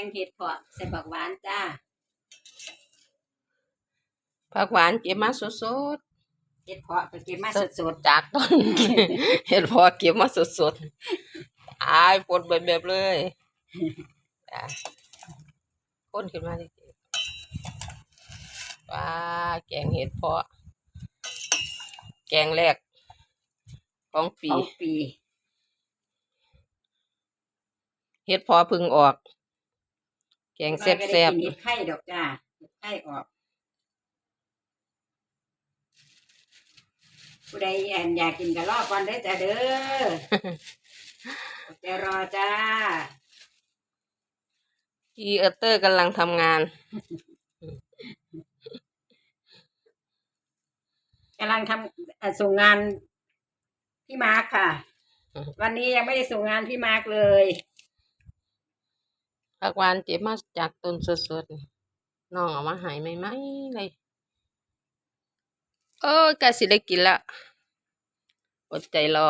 งเห็ดเพาะใส่บักหวานจ้า ผักหวานเก็บมาสดเห็ดเพาะก็เก็บมาสดๆจากต้น เห็ดพอเก็บมาสดๆอายปนแบบแบบเลยจ้ะพ่นขึ้นมาเลยว้าแกงเห็ดเพาะ แกงแรก ของๆปีของปี เห็ดเพอเพึ่งออก แกงแซ่บก็แซ่ได้บกินเห็ดไข่ดอกจ้าเห็ดไข่ออก ผู้ใดอยากอยากกินก็รอก่อนเด้อจ้าเด้อจะรอจ้าอีเออเตอร์กำลังทำงานกำลังทำเอ่อส่งงานพี่มาร์คค่ะอืมวันนี้ยังไม่ได้ส่งงานพี่มาร์คเลย ผักหวานเก็บมาจากต้นสดๆน่องเอามาหายไหมไหมเลยเออกาสิได้กินละอดใจรอ